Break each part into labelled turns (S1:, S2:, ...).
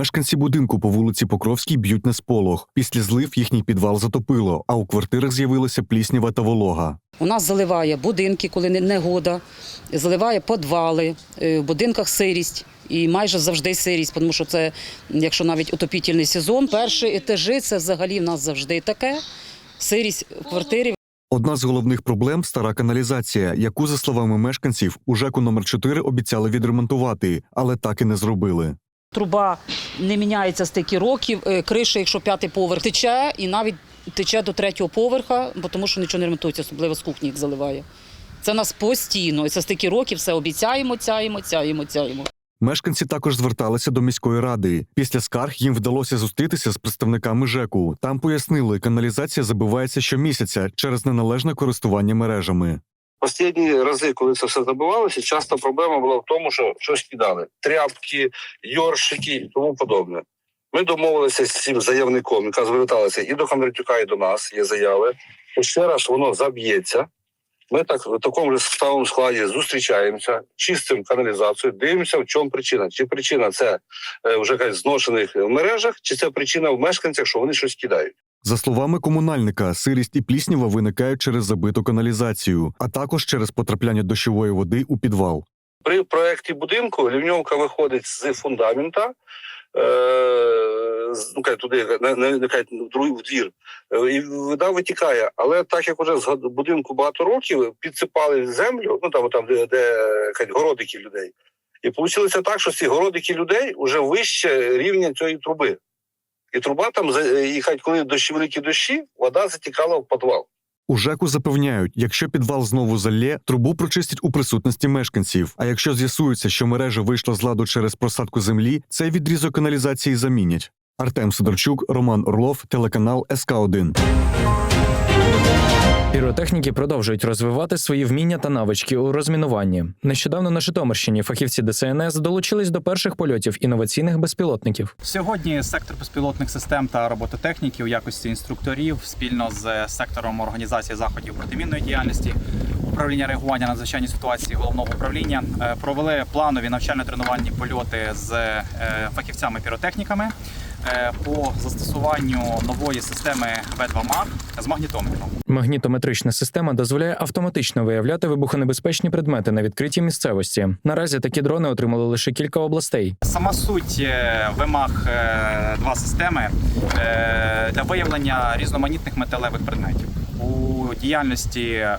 S1: Мешканці будинку по вулиці Покровській б'ють на сполох. Після злив їхній підвал затопило, а у квартирах з'явилася пліснява та волога.
S2: У нас заливає будинки, коли негода, заливає підвали, е, в будинках сирість. І майже завжди сирість, тому що це, якщо навіть отопітельний сезон, перші етажі це взагалі в нас завжди таке. Сирість в квартирі.
S1: Одна з головних проблем стара каналізація, яку, за словами мешканців, у ЖЕКу номер 4 обіцяли відремонтувати, але так і не зробили.
S2: Труба не міняється стільки років, е, криша, якщо п'ятий поверх тече, і навіть тече до третього поверха, бо тому що нічого не ремонтується, особливо з кухні, як заливає. Це нас постійно. І це стільки років все обіцяємо, цяємо, цяємо, цяємо.
S1: Мешканці також зверталися до міської ради. Після скарг їм вдалося зустрітися з представниками ЖЕКу. Там пояснили, каналізація забивається щомісяця через неналежне користування мережами.
S3: Останні рази, коли це все забивалося, часто проблема була в тому, що щось кидали: тряпки, йоршики і тому подобне. Ми домовилися з цим заявником, яка зверталася і до Кондратюка, і до нас. Є заяви. ще раз воно заб'ється. Ми так в такому ж самому складі зустрічаємося, чистимо каналізацію, дивимося, в чому причина. Чи причина це е, вже якась зношених мережах, чи це причина в мешканцях, що вони щось кидають.
S1: За словами комунальника, сирість і пліснява виникають через забиту каналізацію, а також через потрапляння дощової води у підвал.
S3: При проєкті будинку лівньовка виходить з фундамента. Е, ну, кажуть, туди на, на, на, кажуть, в двір, Е, і вода витікає. Але так як вже з будинку багато років підсипали землю, ну там, там де, де кажуть, городики людей. І вийшло так, що ці городики людей вже вище рівня цієї труби. І труба там, за- і хай коли дощі великі дощі, вода затікала в підвал.
S1: У ЖЕКу запевняють, якщо підвал знову залє, трубу прочистять у присутності мешканців. А якщо з'ясується, що мережа вийшла з ладу через просадку землі, цей відрізок каналізації замінять. Артем Сидорчук, Роман Орлов, телеканал СК 1
S4: Піротехніки продовжують розвивати свої вміння та навички у розмінуванні. Нещодавно на Житомирщині фахівці ДСНС долучились до перших польотів інноваційних безпілотників.
S5: Сьогодні сектор безпілотних систем та робототехніки у якості інструкторів спільно з сектором організації заходів протимінної діяльності управління реагування на надзвичайні ситуації головного управління е, провели планові навчально-тренувальні польоти з е, фахівцями-піротехніками по застосуванню нової системи В2 МАГ з магнітометром.
S4: Магнітометрична система дозволяє автоматично виявляти вибухонебезпечні предмети на відкритій місцевості. Наразі такі дрони отримали лише кілька областей.
S5: Сама суть е, вимаг е, два системи е, для виявлення різноманітних металевих предметів. У діяльності е,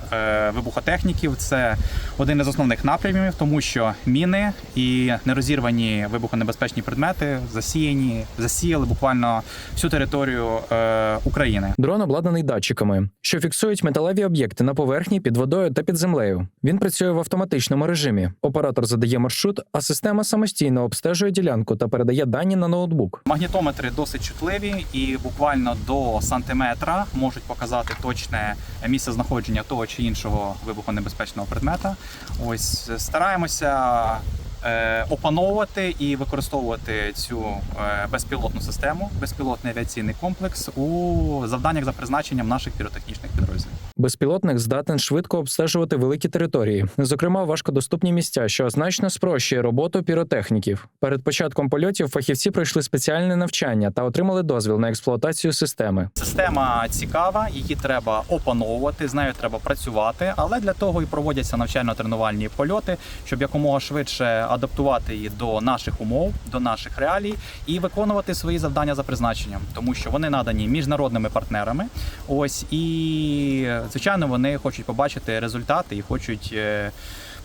S5: вибухотехніків це один із основних напрямів, тому що міни і нерозірвані вибухонебезпечні предмети засіяні, засіяли буквально всю територію е, України.
S4: Дрон обладнаний датчиками, що фіксують металеві об'єкти на поверхні, під водою та під землею. Він працює в автоматичному режимі. Оператор задає маршрут, а система самостійно обстежує ділянку та передає дані на ноутбук.
S5: Магнітометри досить чутливі і буквально до сантиметра можуть показати точне місце знаходження того чи іншого вибухонебезпечного предмета. Ось е, стараємося е, опановувати і використовувати цю е, безпілотну систему, безпілотний авіаційний комплекс у завданнях за призначенням наших піротехнічних підрозділів.
S4: Безпілотник здатен швидко обстежувати великі території, зокрема важкодоступні місця, що значно спрощує роботу піротехніків. Перед початком польотів фахівці пройшли спеціальне навчання та отримали дозвіл на експлуатацію системи.
S5: Система цікава, її треба опановувати, з нею треба працювати, але для того і проводяться навчально-тренувальні польоти, щоб якомога швидше адаптувати її до наших умов, до наших реалій і виконувати свої завдання за призначенням, тому що вони надані міжнародними партнерами. Ось і звичайно вони хочуть побачити результати і хочуть. е,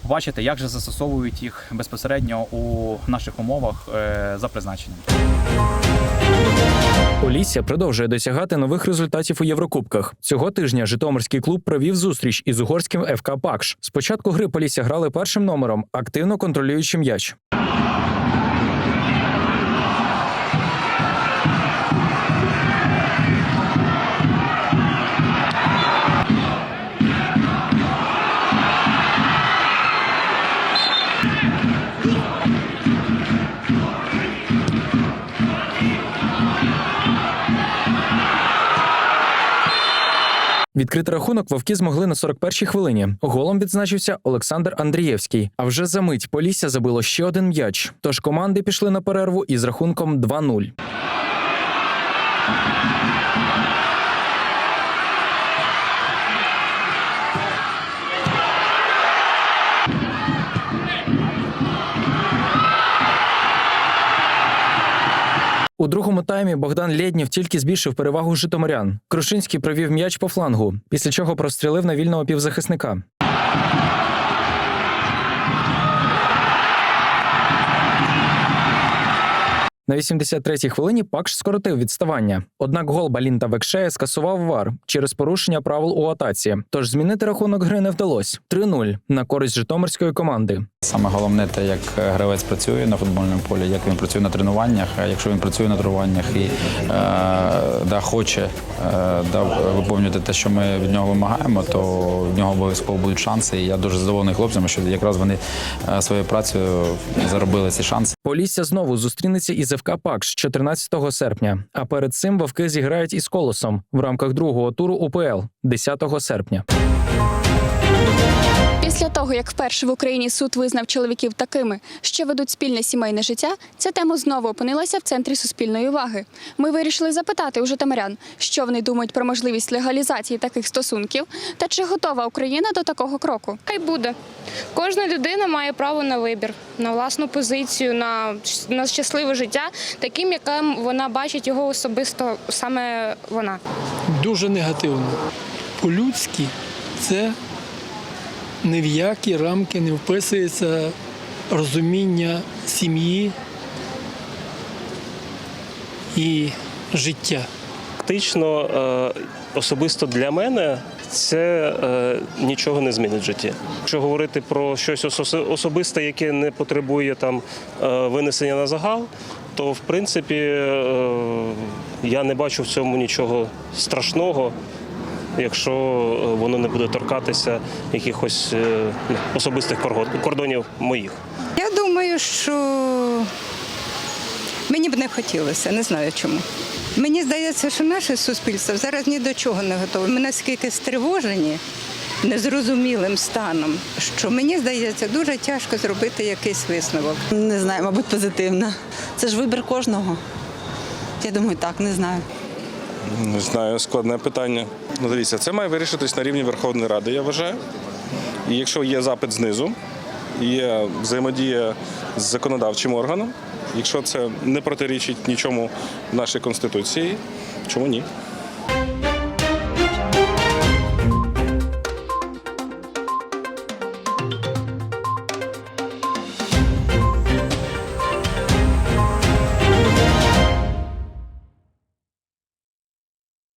S5: Побачити, як же застосовують їх безпосередньо у наших умовах е, за призначенням.
S4: Полісся продовжує досягати нових результатів у Єврокубках. Цього тижня Житомирський клуб провів зустріч із угорським ФК Пакш. Спочатку гри Полісся грали першим номером, активно контролюючи м'яч. Відкрити рахунок вовки змогли на 41-й хвилині. Голом відзначився Олександр Андрієвський. А вже за мить Полісся забило ще один м'яч. Тож команди пішли на перерву із рахунком 2-0. У другому таймі Богдан Лєднєв тільки збільшив перевагу житомирян. Крушинський провів м'яч по флангу, після чого прострілив на вільного півзахисника. На 83-й хвилині Пакш скоротив відставання. Однак гол Балінта Векшея скасував вар через порушення правил у атаці. Тож змінити рахунок гри не вдалося. 3-0 на користь житомирської команди.
S6: Саме головне те, як е, гравець працює на футбольному полі, як він працює на тренуваннях. Якщо він працює на тренуваннях і е, да, хоче е, да, виповнювати те, що ми від нього вимагаємо, то в нього обов'язково будуть шанси. І я дуже задоволений хлопцями, що якраз вони е, своєю працею заробили ці шанси.
S4: Полісся знову зустрінеться із ФК Пакш 14 серпня. А перед цим вовки зіграють із колосом в рамках другого туру УПЛ 10 серпня.
S7: Після того, як вперше в Україні суд визнав чоловіків такими, що ведуть спільне сімейне життя, ця тема знову опинилася в центрі суспільної уваги. Ми вирішили запитати у житомирян, що вони думають про можливість легалізації таких стосунків та чи готова Україна до такого кроку.
S8: Хай буде. Кожна людина має право на вибір, на власну позицію, на, на щасливе життя, таким, яким вона бачить його особисто саме вона.
S9: дуже негативно. По-людськи це ні в які рамки не вписується розуміння сім'ї і життя.
S10: Фактично, е, особисто для мене це е, нічого не змінить в житті. Якщо говорити про щось особисте, яке не потребує там е, винесення на загал, то в принципі я не бачу в цьому нічого страшного. Якщо е, воно не буде торкатися якихось е, особистих кордонів моїх.
S11: Я думаю, що мені б не хотілося, не знаю чому. Мені здається, що наше суспільство зараз ні до чого не готове. Ми наскільки стривожені незрозумілим станом, що мені здається, дуже тяжко зробити якийсь висновок.
S12: Не знаю, мабуть, позитивно. Це ж вибір кожного. Я думаю, так, не знаю.
S13: Не знаю, складне питання. Ну, дивіться, це має вирішитись на рівні Верховної Ради, я вважаю. І якщо є запит знизу, є взаємодія з законодавчим органом, якщо це не протирічить нічому в нашій конституції, чому ні?